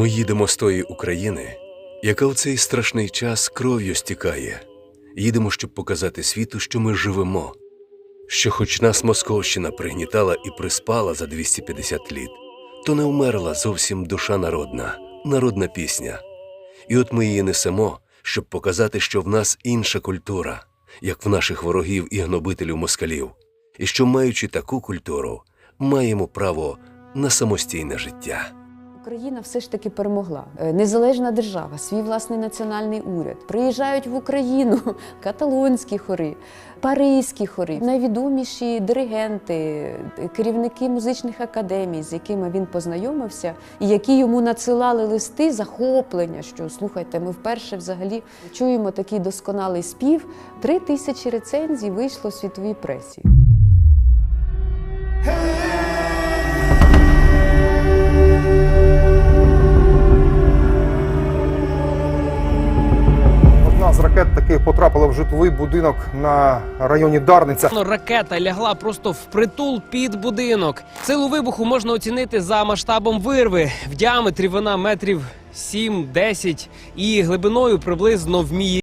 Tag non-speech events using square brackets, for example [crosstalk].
Ми їдемо з тої України, яка в цей страшний час кров'ю стікає. Їдемо, щоб показати світу, що ми живемо, що хоч нас Московщина пригнітала і приспала за 250 літ, то не вмерла зовсім душа народна, народна пісня. І от ми її несемо, щоб показати, що в нас інша культура, як в наших ворогів і гнобителів москалів, і що, маючи таку культуру, маємо право на самостійне життя. Україна все ж таки перемогла. Е, Незалежна держава, свій власний національний уряд. Приїжджають в Україну [laughs] каталонські хори, паризькі хори, найвідоміші диригенти, е, керівники музичних академій, з якими він познайомився, і які йому надсилали листи захоплення. Що слухайте, ми вперше взагалі чуємо такий досконалий спів. Три тисячі рецензій вийшло в світовій пресі. Ракет таки потрапила в житловий будинок на районі Дарниця. Ну, Ракета лягла просто впритул під будинок. Силу вибуху можна оцінити за масштабом вирви. В діаметрі вона метрів 7-10 і глибиною приблизно в мій